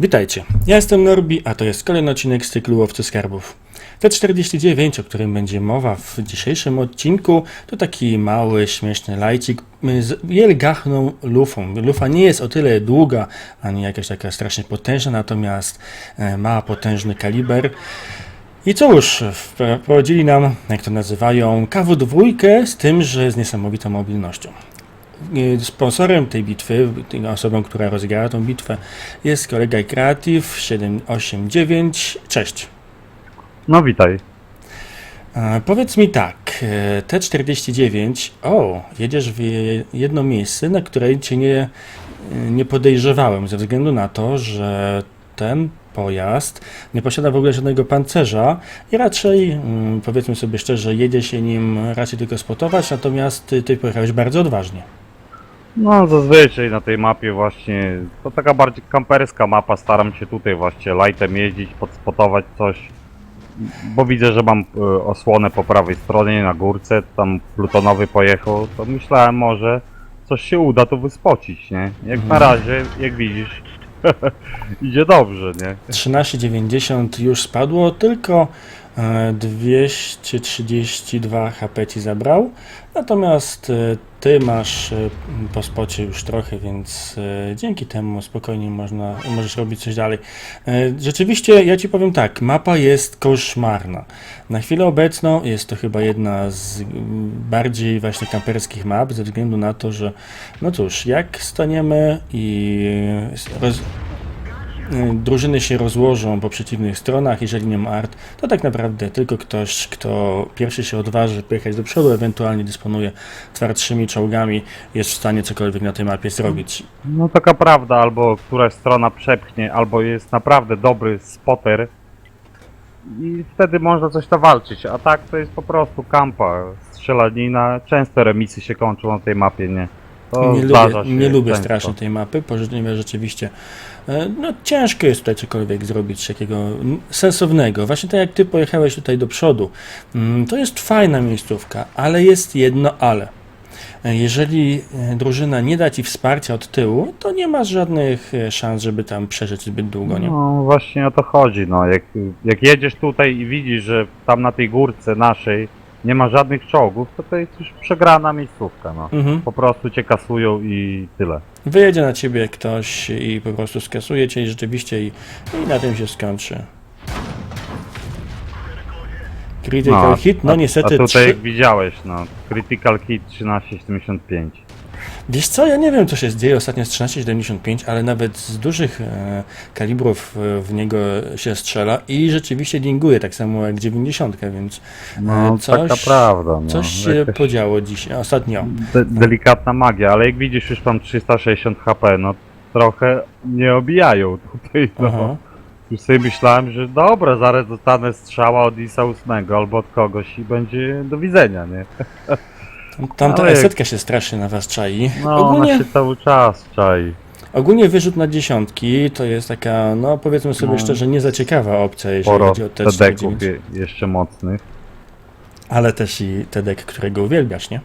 Witajcie, ja jestem Norbi, a to jest kolejny odcinek z cyklu Łowcy Skarbów. T49, o którym będzie mowa w dzisiejszym odcinku, to taki mały, śmieszny lajcik z wielgachną lufą. Lufa nie jest o tyle długa, ani jakaś taka strasznie potężna, natomiast e, ma potężny kaliber. I cóż, wprowadzili nam, jak to nazywają, KW2 z tym, że z niesamowitą mobilnością. Y, Sponsorem tej bitwy, osobą, która rozgrała tą bitwę, jest kolega Creative 789. Cześć. No witaj. Powiedz mi tak, e, T49, o, jedziesz w je- jedno miejsce, na które cię nie, nie podejrzewałem, ze względu na to, że ten pojazd nie posiada w ogóle żadnego pancerza i raczej, powiedzmy sobie szczerze, jedzie się nim raczej tylko spotować, natomiast ty, ty pojechałeś bardzo odważnie. No zazwyczaj na tej mapie właśnie, to taka bardziej kamperska mapa, staram się tutaj właśnie lightem jeździć, podspotować coś, bo widzę, że mam e, osłonę po prawej stronie na górce, tam plutonowy pojechał, to myślałem może coś się uda tu wyspocić, nie? Jak na Mhm. razie, jak widzisz, idzie dobrze, nie? 1390 już spadło, tylko e, 232 HP ci zabrał. Natomiast e, ty masz e, po spocie już trochę, więc e, dzięki temu spokojnie można, możesz robić coś dalej. E, Rzeczywiście, ja ci powiem tak, mapa jest koszmarna. Na chwilę obecną jest to chyba jedna z bardziej właśnie kamperskich map, ze względu na to, że no cóż, jak staniemy i roz, drużyny się rozłożą po przeciwnych stronach, jeżeli nie ma art, to tak naprawdę tylko ktoś, kto pierwszy się odważy pojechać do przodu, ewentualnie dysponuje twardszymi czołgami, jest w stanie cokolwiek na tej mapie zrobić. No taka prawda, albo któraś strona przepchnie, albo jest naprawdę dobry spotter i wtedy można coś tam walczyć, a tak to jest po prostu kampa, strzelanina, często remisy się kończą na tej mapie, nie? To Nie lubię, się nie lubię często. strasznie tej mapy, ponieważ rzeczywiście e, no, ciężko jest tutaj cokolwiek zrobić takiego sensownego. Właśnie tak jak ty pojechałeś tutaj do przodu, mm, to jest fajna miejscówka, ale jest jedno ale. E, Jeżeli e, drużyna nie da ci wsparcia od tyłu, to nie masz żadnych szans, żeby tam przeżyć zbyt długo, nie? No właśnie o to chodzi, no. Jak, jak jedziesz tutaj i widzisz, że tam na tej górce naszej nie ma żadnych czołgów, to to jest już przegrana miejscówka, no. Mhm. Po prostu cię kasują i tyle. Wyjedzie na ciebie ktoś i po prostu skasuje cię i rzeczywiście i, i na tym się skończy. Critical hit, no a, niestety A tutaj trzy... jak widziałeś, no. Critical hit 1375. Wiesz co, ja nie wiem co się dzieje ostatnio z 1375, ale nawet z dużych e, kalibrów e, w niego się strzela i rzeczywiście dinguje, tak samo jak 90, więc No, E, coś- taka prawda, no. coś się Jakaś podziało dziś, ostatnio. de delikatna magia, ale jak widzisz już tam 360 HP, no trochę nie obijają tutaj, no. Aha. Już sobie myślałem, że dobra, zaraz dostanę strzała od Isa 8 albo od kogoś i będzie do widzenia, nie? Tam- Tamta Ale esetka się strasznie na was czai. No, Ogólnie... ona się cały czas czai. Ogólnie wyrzut na dziesiątki to jest taka, no powiedzmy sobie No. szczerze, nie za ciekawa opcja, jeżeli Sporo chodzi o te tedeków 49, je, jeszcze mocnych. ale też i Tedek, którego uwielbiasz, nie?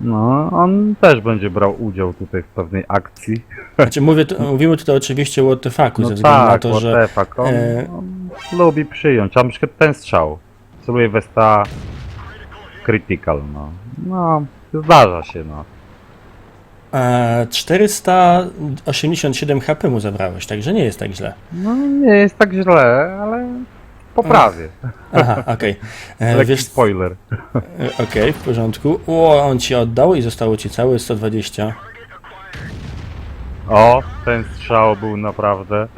No, on też będzie brał udział tutaj w pewnej akcji. Znaczy mówię, tu- mówimy tutaj oczywiście o TFAK-u, No ze względu tak, na to, że fuck, on, e, on lubi przyjąć, a na przykład ten strzał. Celuje w STA Critical, no. No, zdarza się, no. e, 487 HP mu zabrałeś, także nie jest tak źle. No, nie jest tak źle, ale poprawię. Aha, okej. E, Lekki Wiesz, spoiler. e, okej, w porządku. O, on ci oddał i zostało ci całe 120. O, ten strzał był naprawdę.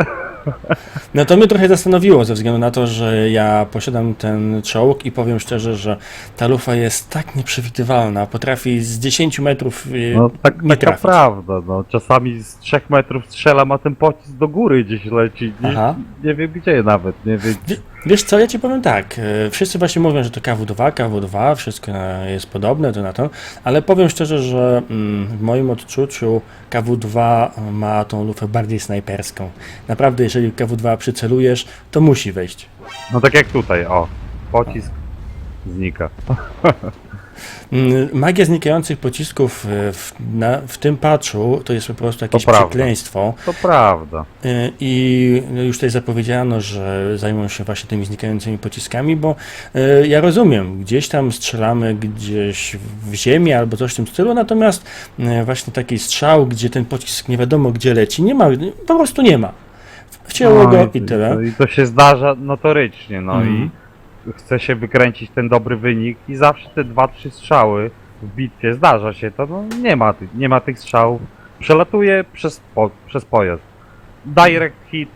No to mnie trochę zastanowiło ze względu na to, że ja posiadam ten czołg i powiem szczerze, że ta lufa jest tak nieprzewidywalna, potrafi z 10 metrów e, No, tak, nie taka trafić. prawda, no. Czasami z 3 metrów strzelam, a ten pocisk do góry gdzieś leci. Nie, Aha. nie wiem gdzie nawet, nie wiem. Wie- Wiesz co, ja ci powiem tak, e, wszyscy właśnie mówią, że to KW2, KW2, wszystko jest podobne to na to, ale powiem szczerze, że mm, w moim odczuciu KW2 ma tą lufę bardziej snajperską. Naprawdę, jeżeli KW2 przycelujesz, to musi wejść. No tak jak tutaj, o. Pocisk znika. Mm, Magia znikających pocisków e, w, na, w tym patchu to jest po prostu jakieś prawda. przekleństwo. To prawda. E, I już tutaj zapowiedziano, że zajmą się właśnie tymi znikającymi pociskami, bo e, ja rozumiem, gdzieś tam strzelamy gdzieś w ziemię albo coś w tym stylu, natomiast właśnie taki strzał, gdzie ten pocisk nie wiadomo gdzie leci, nie ma, po prostu nie ma. Wcięło go i tyle. To, I to się zdarza notorycznie, no Mhm. i chce się wykręcić ten dobry wynik i zawsze te dwa, trzy strzały w bitwie zdarza się to, no nie ma, tych- nie ma tych strzałów. Przelatuje przez, po, przez pojazd. Direct hit,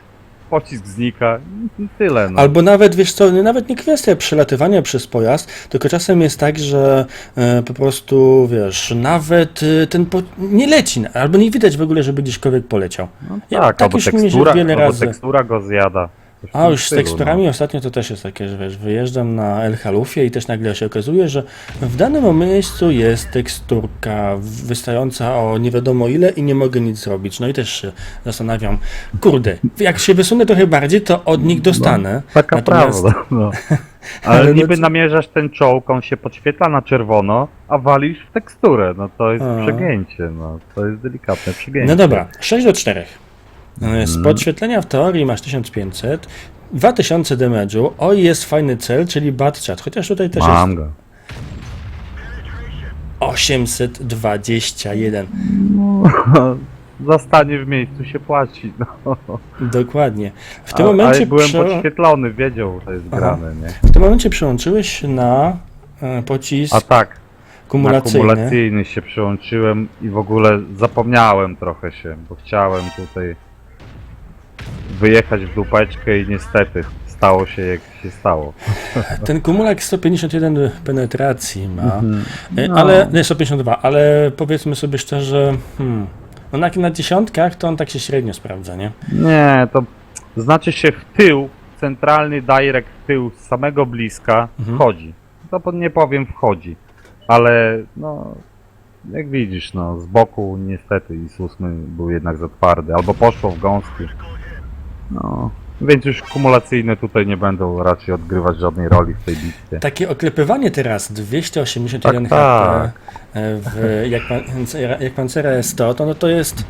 pocisk znika i tyle, no. Albo nawet, wiesz co, nawet nie kwestia przelatywania przez pojazd, tylko czasem jest tak, że e, po prostu, wiesz, nawet e, ten po... nie leci, albo nie widać w ogóle, żeby gdzieśkolwiek poleciał. no tak, tak albo, już mi się tekstura, wiele albo razy- tekstura go zjada. Coś A już z stylu, teksturami ostatnio to też jest takie, że wiesz, wyjeżdżam na El Halufie i też nagle się okazuje, że w danym miejscu jest teksturka wystająca o nie wiadomo ile i nie mogę nic zrobić. No i też się zastanawiam, kurde, jak się wysunę trochę bardziej, to od nich dostanę. No, Taka Natomiast- prawda. No. Ale, Ale no niby co- namierzasz ten czołg, on się podświetla na czerwono, a walisz w teksturę. No to jest A. przegięcie, no. To jest delikatne przegięcie. No dobra, 6 do 4. Z Mhm. podświetlenia w teorii masz 1500, 2000 damage'u, o jest fajny cel, czyli bad chat, chociaż tutaj też Mam jest go. 821. Zostanie w miejscu się płaci. No. Dokładnie. W tym A- momencie, Ale byłem prze... podświetlony, wiedział, że jest Aha. grane, nie? w tym momencie przełączyłeś na e, pocisk A tak, na kumulacyjny. kumulacyjny się przyłączyłem i w ogóle zapomniałem trochę się, bo chciałem tutaj wyjechać w dupeczkę i niestety stało się jak się stało. Ten kumulak 151 penetracji ma, Mhm. e, No. ale nie 152, ale powiedzmy sobie szczerze, hmm, no na, na dziesiątkach to on tak się średnio sprawdza, nie? Nie, to znaczy się w tył, centralny direct w tył z samego bliska Mhm. wchodzi. To nie powiem wchodzi, ale no jak widzisz, no z boku niestety i ósmy był jednak za twardy, albo poszło w gąski. No, więc już kumulacyjne tutaj nie będą raczej odgrywać żadnej roli w tej bitwie. Takie oklepywanie teraz 281 Tak, tak. E, w, jak, pan, jak Pancera S100, to, no to jest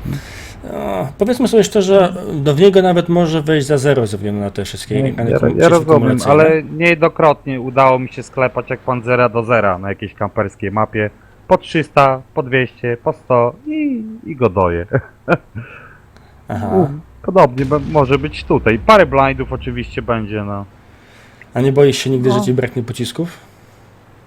no, powiedzmy sobie szczerze, do niego nawet może wejść za zero ze względu na te wszystkie Ja, ekrany ja, ja rozumiem, ale niejednokrotnie udało mi się sklepać jak pan zera do zera na jakiejś kamperskiej mapie. Po 300, po 200, po 100 i, i go doję. Aha. Podobnie może być tutaj. Parę blindów oczywiście będzie, no. A nie boisz się nigdy, No. że ci braknie pocisków?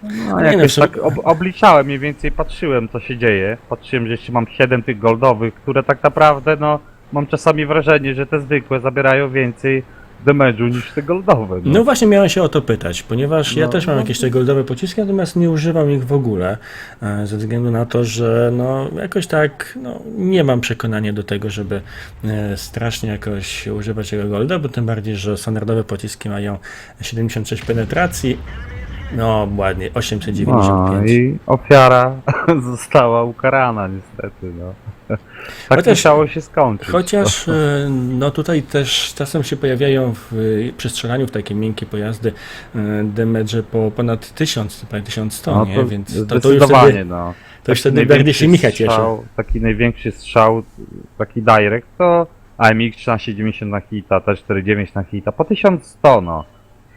no Nie, jakoś no, tak ob obliczałem mniej więcej, patrzyłem co się dzieje. Patrzyłem, że jeszcze mam 7 tych goldowych, które tak naprawdę, no, mam czasami wrażenie, że te zwykłe zabierają więcej damage'u niż te goldowe. No właśnie miałem się o to pytać, ponieważ ja No, też mam no. jakieś te goldowe pociski, natomiast nie używam ich w ogóle, e, ze względu na to, że no jakoś tak no, nie mam przekonania do tego, żeby e, strasznie jakoś używać tego golda, bo tym bardziej, że standardowe pociski mają 76 penetracji, no ładnie, No 895. i ofiara została ukarana niestety, no. Tak Chociaż- musiało się skończyć. Chociaż e, no tutaj też czasem się pojawiają w e, przestrzelaniu w takie miękkie pojazdy e, damage po ponad 1000, prawie 1100, no, nie? Więc to, to już wtedy, no. to już wtedy bardziej się Micha cieszy. Taki największy strzał, taki direct, to AMX 1390 na hita, T49 na hita, po 1100 no.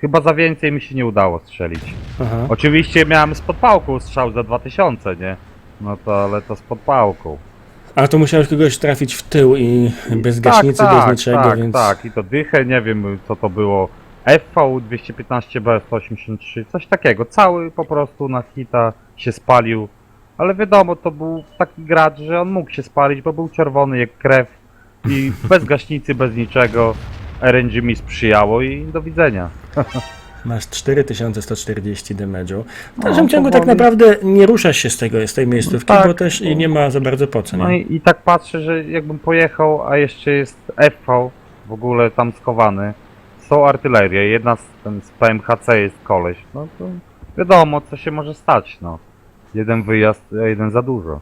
Chyba za więcej mi się nie udało strzelić. Aha. Oczywiście miałem z podpałką strzał za 2000, nie? No to, ale to z podpałką. A to musiałeś kogoś trafić w tył i bez gaśnicy, tak, bez tak, niczego, tak, więc... Tak, i to dychę, nie wiem co to było. FV 215B 183, coś takiego. Cały po prostu na hita się spalił. Ale wiadomo, to był taki gracz, że on mógł się spalić, bo był czerwony jak krew. I bez gaśnicy, bez niczego. RNG mi sprzyjało i do widzenia. Masz 4140 damage'u. W No, dalszym ciągu tak powoli. naprawdę nie ruszasz się z tego, z tej miejscówki, tak, bo też i nie ma za bardzo po co, No nie? i, i tak patrzę, że jakbym pojechał, a jeszcze jest FV w ogóle tam schowany. Są artylerie, jedna z, ten, z PMHC jest koleś. No to wiadomo, co się może stać, no. Jeden wyjazd, a jeden za dużo.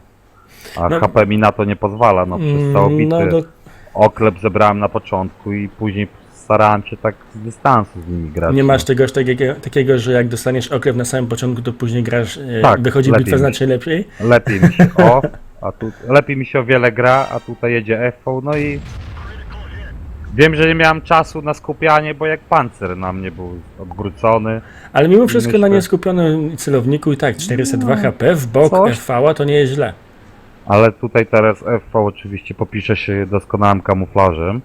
A No- HP mi na to nie pozwala, no przez całą Mm, bitwę. no, do, Oklep zebrałem na początku i później starałem się tak z dystansu z nimi grać. Nie no. masz czegoś takiego, takiego, że jak dostaniesz okrew na samym początku, to później grasz, e, Tak, wychodzi bitwa znacznie lepiej? Lepiej mi się o, a tu lepiej mi się o wiele gra, a tutaj jedzie FV, no i wiem, że nie miałem czasu na skupianie, bo jak pancer na mnie był odwrócony. Ale mimo wszystko Myślę- na nieskupionym celowniku i tak 402 No, HP w bok coś. FV to nie jest źle. Ale tutaj teraz FV oczywiście popisze się doskonałym kamuflażem.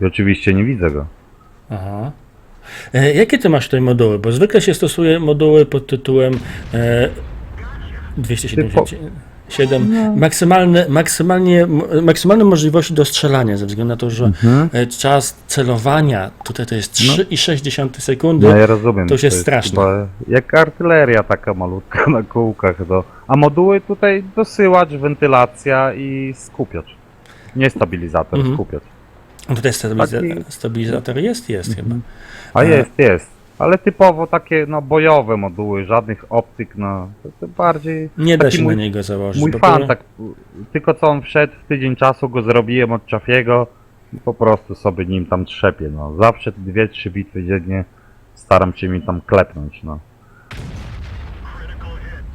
I oczywiście nie widzę go. Aha. E, jakie ty masz tutaj moduły? Bo zwykle się stosuje moduły pod tytułem e, 277 No. maksymalne, maksymalnie, maksymalne możliwości do strzelania ze względu na to, że e, czas celowania tutaj to jest 3,6 sekundy. No ja rozumiem. to już jest straszne. chyba Jak artyleria taka malutka na kółkach. Do... A moduły tutaj dosyłacz, wentylacja i skupiacz. Nie stabilizator, Mhm. skupiacz. Tutaj stabiliza Taki- stabilizator jest, jest chyba. A A- jest, jest. Ale typowo takie no bojowe moduły, żadnych optyk, no to, to bardziej Nie da się mój- na niego założyć. mój fan tak tylko co on wszedł w tydzień czasu go zrobiłem od Czafiego i po prostu sobie nim tam trzepię, no. Zawsze dwie, trzy bitwy dziennie staram się mi tam klepnąć, no.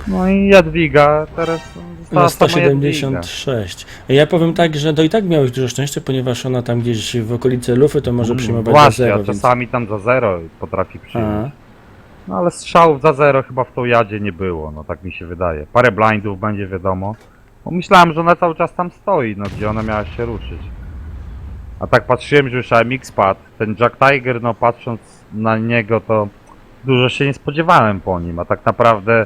No i Jadwiga teraz została Na sama Jadwiga. 176. Ja powiem tak, że to i tak miałeś dużo szczęścia, ponieważ ona tam gdzieś w okolicy lufy to może Mm, przyjmować Właśnie, za a zero. Więc... czasami tam za zero potrafi A, przyjąć. No ale strzałów za zero chyba w tą jadzie nie było, no tak mi się wydaje. Parę blindów będzie wiadomo. Bo myślałem, że ona cały czas tam stoi, no gdzie ona miała się ruszyć. A tak patrzyłem, że już AMX padł. Ten Jack Tiger, no patrząc na niego, to dużo się nie spodziewałem po nim, a tak naprawdę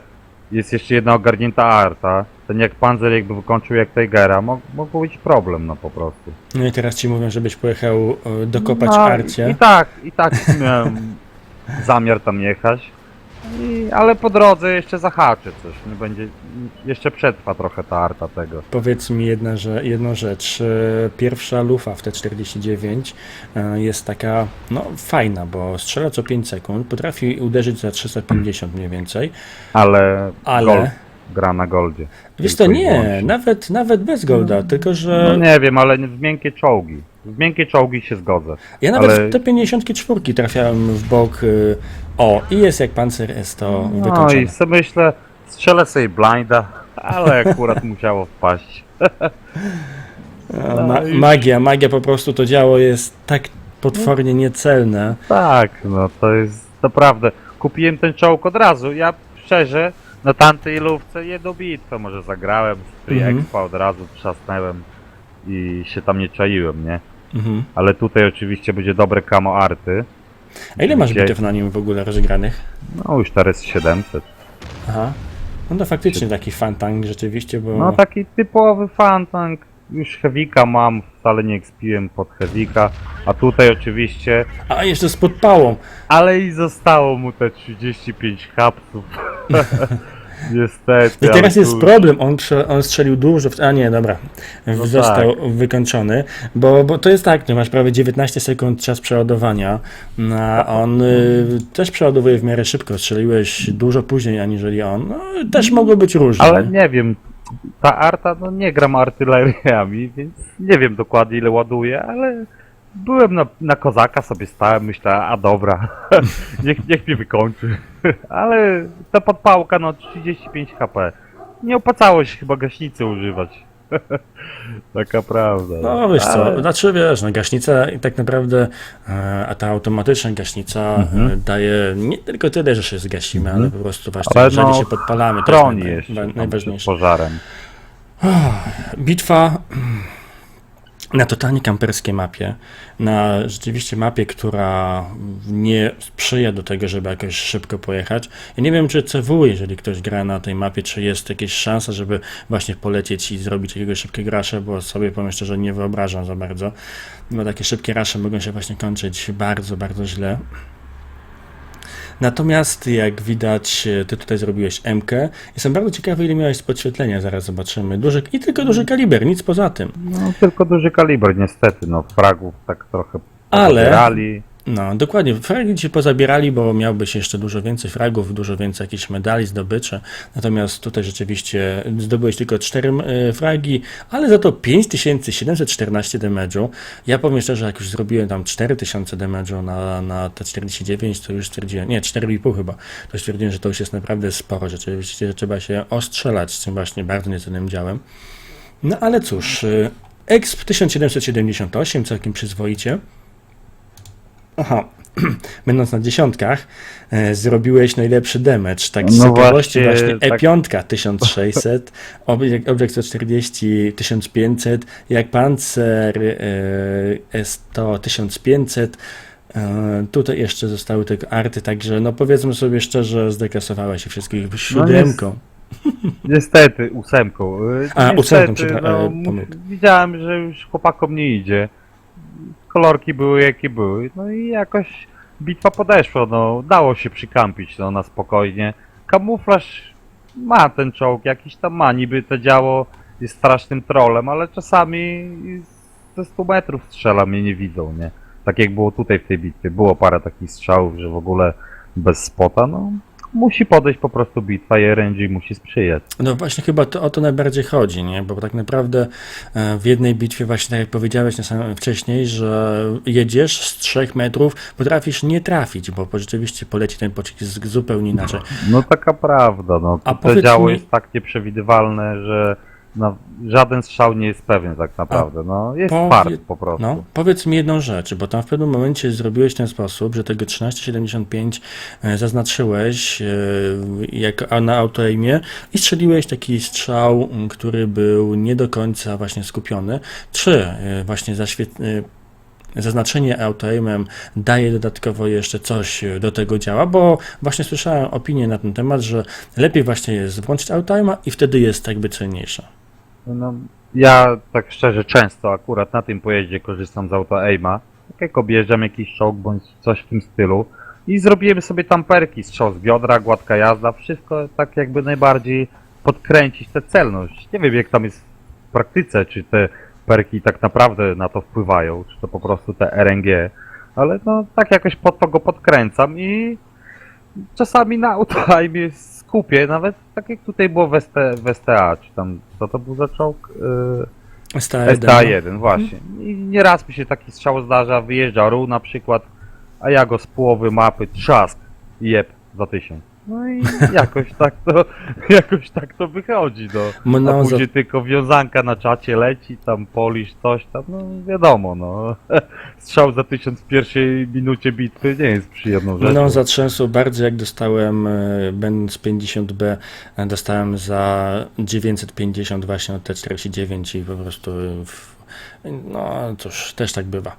jest jeszcze jedna ogarnięta arta. Ten jak Panzer jakby wykończył jak Tigera, mógł, mógł być problem, no po prostu. No i teraz ci mówią, żebyś pojechał e, dokopać No, Arcie. I tak, i tak miałem zamiar tam jechać. I, ale po drodze jeszcze zahaczę coś. Nie będzie. Jeszcze przetrwa trochę ta arta tego. Powiedz mi jedna, że, jedną rzecz. E, Pierwsza lufa w T49 e, jest taka no, fajna, bo strzela co 5 sekund, potrafi uderzyć za 350 mniej więcej, Ale, ale gra na goldzie. wiesz to tylko nie, nawet, nawet bez golda, tylko No że nie wiem, ale w miękkie czołgi. W miękkie czołgi się zgodzę. ja nawet ale- w T54 trafiałem w bok, e, o i jest jak Panzer S to No wykończone. i sobie myślę, strzelę sobie blinda, ale akurat musiało wpaść. A, Ma, magia, magia po prostu to działo jest tak potwornie niecelne. Tak, no to jest naprawdę. Kupiłem ten czołg od razu. Ja szczerze na tamtej lówce jedną bitwę może zagrałem z Mhm. Expa od razu trzasnęłem i się tam nie czaiłem, nie? Mhm. Ale tutaj oczywiście będzie dobre camo arty. A ile masz Gdzie- bitew na nim w ogóle rozegranych? No już teraz 700. Aha. No to faktycznie taki fantank rzeczywiście, bo... No taki typowy fantank. Już Hewika mam, wcale nie ekspiłem pod Hewika. A tutaj oczywiście, A jeszcze z podpałą. ale i zostało mu te 35 hapsów. Niestety. I ale teraz jest problem, on, prze, on strzelił dużo, w, a nie, dobra, No został wykończony, bo, bo to jest tak, ty masz prawie 19 sekund czas przeładowania, no, a on y, też przeładowuje w miarę szybko, strzeliłeś dużo później aniżeli on, no, też mogło być różnie. Ale nie wiem, ta arta, no nie gram artyleriami, więc nie wiem dokładnie ile ładuje, ale byłem na, na kozaka, sobie stałem, myślałem, a dobra, niech, niech mnie wykończy. ale ta podpałka, no 35 HP. Nie opłacało się chyba gaśnicy używać. Taka prawda. No wiesz co, Ale- znaczy wiesz, no gaśnica i tak naprawdę, e, a ta automatyczna gaśnica e, daje nie tylko tyle, że się zgasimy, ale po prostu właśnie, Ale jeżeli no, się podpalamy, to jest naj, naj, najważniejsze. pożarem. Bitwa na totalnie kamperskiej mapie, na rzeczywiście mapie, która nie sprzyja do tego, żeby jakoś szybko pojechać. Ja nie wiem, czy CW, jeżeli ktoś gra na tej mapie, czy jest jakaś szansa, żeby właśnie polecieć i zrobić jakiegoś szybkiego rasza, bo sobie powiem szczerze, nie wyobrażam za bardzo. Bo takie szybkie rasze mogą się właśnie kończyć bardzo, bardzo źle. Natomiast jak widać, e, ty tutaj zrobiłeś MK. Jestem bardzo ciekawy, ile miałeś podświetlenia, zaraz zobaczymy. Duży, I tylko duży kaliber, nic poza tym. No tylko duży kaliber niestety, no fragów tak trochę Ale- pobierali. No, dokładnie. Fragi ci pozabierali, bo miałbyś jeszcze dużo więcej fragów, dużo więcej jakichś medali, zdobyczy. Natomiast tutaj rzeczywiście zdobyłeś tylko 4 fragi, ale za to 5714 damage'u. Ja powiem szczerze, jak już zrobiłem tam 4000 damage'u na, na te 49, to już stwierdziłem, nie, 4,5 chyba, to stwierdziłem, że to już jest naprawdę sporo. Rzeczywiście że trzeba się ostrzelać z tym właśnie bardzo niecennym działem. No ale cóż, y, Exp 1778 całkiem przyzwoicie. Aha, będąc na dziesiątkach, e, zrobiłeś najlepszy damage, tak z No ciekawości właśnie, właśnie, tak. E5 1600, Object, Object 140 1500, jak Panzer e, S100 1500, e, tutaj jeszcze zostały tylko arty, także no powiedzmy sobie szczerze, zdekasowałeś się wszystkich siódemką. Niestety, ósemką. Y, A, Niestety, ósemką, przepraszam, no, e, pomyłka. Widziałem, że już chłopakom nie idzie. Kolorki były jakie były. No i jakoś bitwa podeszła. No, dało się przykampić no, na spokojnie. Kamuflaż ma ten czołg, jakiś tam ma. Niby to działo jest strasznym trolem, ale czasami ze 100 metrów strzela, mnie nie widzą, nie? Tak jak było tutaj w tej bitwie. Było parę takich strzałów, że w ogóle bez spota, no. Musi podejść po prostu bitwa i RNG musi sprzyjać. No właśnie chyba to, o to najbardziej chodzi, nie? Bo tak naprawdę e, w jednej bitwie właśnie tak jak powiedziałeś na samym wcześniej, że jedziesz z 3 metrów, potrafisz nie trafić, bo rzeczywiście poleci ten pocisk zupełnie inaczej. No taka prawda, no. A To działo mi- jest tak nieprzewidywalne, że no, żaden strzał nie jest pewny tak naprawdę. No, jest powie- fart po prostu. No, powiedz mi jedną rzecz, bo tam w pewnym momencie zrobiłeś w ten sposób, że tego 1375 e, zaznaczyłeś e, jako a na autoaimie i strzeliłeś taki strzał, który był nie do końca właśnie skupiony. Czy e, właśnie zaświet... e, Zaznaczenie autoaimem daje dodatkowo jeszcze coś do tego działa, bo właśnie słyszałem opinię na ten temat, że lepiej właśnie jest włączyć autoaima i wtedy jest jakby cenniejsza. No, ja tak szczerze często akurat na tym pojeździe korzystam z auto aima. Tak jak objeżdżam jakiś czołg bądź coś w tym stylu i zrobiłem sobie tamperki, strzał z biodra, gładka jazda, wszystko tak jakby najbardziej podkręcić tę celność. Nie wiem jak tam jest w praktyce, czy te perki tak naprawdę na to wpływają, czy to po prostu te RNG, ale no tak jakoś pod to go podkręcam i czasami na autoaimie skupię, nawet tak jak tutaj było w, ST, w STA, czy tam, co to był za czołg? Yy, STA1. STA1, właśnie. I nieraz mi się taki strzał zdarza, wyjeżdża ruł na przykład, a ja go z połowy mapy trzask i jeb za tysiąc. No i jakoś tak to, jakoś tak to wychodzi, no. No, A za- później tylko wiązanka na czacie leci, tam polisz coś tam, no wiadomo, no. Strzał za tysiąc w pierwszej minucie bitwy nie jest przyjemną rzeczą. No, zatrzęsł bardzo, jak dostałem, e, będąc 50B, e, dostałem za 950 właśnie od T49 i po prostu, w, no cóż, też tak bywa.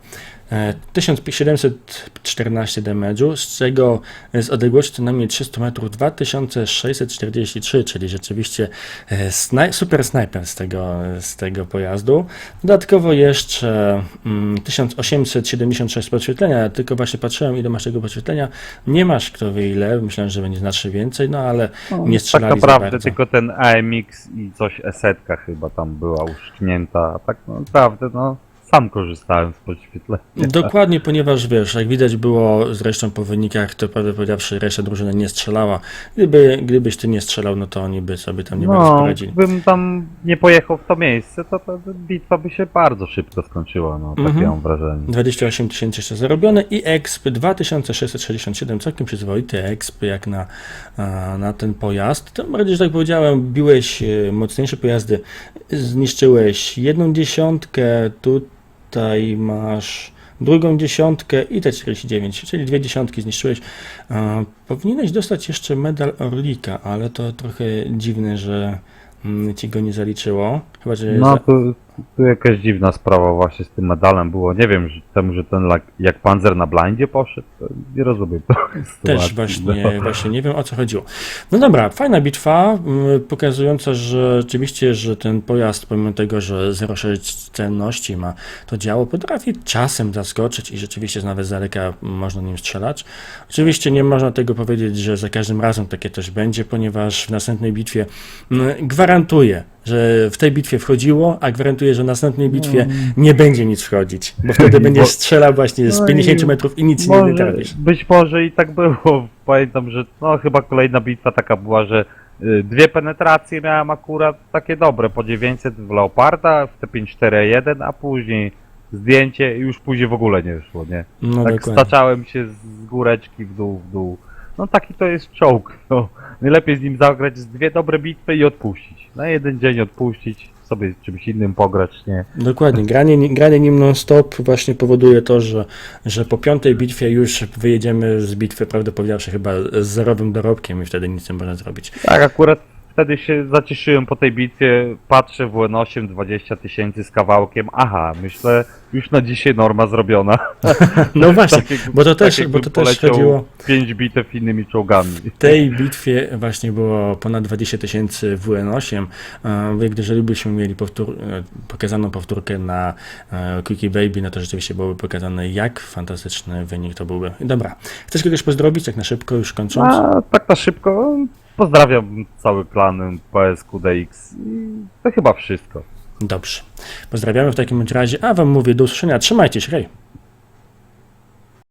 E, 1714 damage'u, z czego z odległości co najmniej 300 metrów 2643, czyli rzeczywiście e, snaj, super snajper z tego, z tego pojazdu. Dodatkowo jeszcze mm, 1876 podświetlenia, tylko właśnie patrzyłem ile masz tego podświetlenia. Nie masz kto wie ile, myślałem, że będzie znacznie więcej, no ale No, nie tak strzelali za naprawdę tylko ten AMX i coś esetka chyba tam była uszczknięta, a tak no, naprawdę no sam korzystałem z podświetlenia. Dokładnie, ponieważ wiesz, jak widać było zresztą po wynikach, to prawdę powiedziawszy, reszta drużyny nie strzelała. Gdyby, gdybyś ty nie strzelał, no to oni by sobie tam nie bardzo No, poradzili. gdybym tam nie pojechał w to miejsce, to, to bitwa by się bardzo szybko skończyła, no takie Mhm. mam wrażenie. 28 tysięcy jeszcze zarobione i exp 2667, całkiem przyzwoity exp jak na, na ten pojazd. To bardziej, że tak powiedziałem, biłeś e, mocniejsze pojazdy, zniszczyłeś jedną dziesiątkę, tutaj masz drugą dziesiątkę i te 49, czyli dwie dziesiątki zniszczyłeś. Powinieneś dostać jeszcze medal Orlika, ale to trochę dziwne, że mm, ci go nie zaliczyło. Chyba, że No tu, jakaś dziwna sprawa właśnie z tym medalem było. Nie wiem, że temu, że ten lak- jak panzer na blindzie poszedł, to nie rozumiem tej Też sytuacji, właśnie, no. właśnie nie wiem o co chodziło. No dobra, fajna bitwa, mm, pokazująca, że rzeczywiście, że ten pojazd, pomimo tego, że 0,6 cenności ma, to działo potrafi czasem zaskoczyć i rzeczywiście nawet z daleka można nim strzelać. Oczywiście nie można tego powiedzieć, że za każdym razem takie coś będzie, ponieważ w następnej bitwie mm, gwarantuję, że w tej bitwie wchodziło, a gwarantuję, że w następnej bitwie nie będzie nic wchodzić, bo wtedy będziesz strzelał właśnie z No i 50 metrów i nic nie Może, trafisz. być może i tak było. Pamiętam, że no chyba kolejna bitwa taka była, że y, dwie penetracje miałem akurat takie dobre, po 900 w Leoparda, w T541, a później zdjęcie i już później w ogóle nie wyszło, nie? No tak dokładnie. staczałem się z góreczki w dół, w dół. No taki to jest czołg, no. Najlepiej z nim zagrać z dwie dobre bitwy i odpuścić. Na jeden dzień odpuścić, sobie czymś innym pograć, nie? Dokładnie. Granie, granie nim non-stop właśnie powoduje to, że, że po piątej bitwie już wyjedziemy z bitwy, prawdę powiedziawszy, chyba z zerowym dorobkiem i wtedy nic nie można zrobić. Tak, akurat wtedy się zacieszyłem po tej bitwie, patrzę w WN8 20 tysięcy z kawałkiem, aha, myślę, już na dzisiaj norma zrobiona. No właśnie, Tak bo to tak też, bo jakbym to też chodziło... pięć bitew innymi czołgami. W tej bitwie właśnie było ponad 20 tysięcy WN8. E, Wy, Jeżeli byśmy mieli powtór, e, pokazaną powtórkę na e, Quickie Baby, no to rzeczywiście byłoby pokazane, jak fantastyczny wynik to byłby. Dobra, chcesz kogoś pozdrowić, tak na szybko, już kończąc? A tak na szybko, pozdrawiam cały klan PSQDX i to chyba wszystko. Dobrze. Pozdrawiamy w takim razie, a wam mówię do usłyszenia. Trzymajcie się, hej!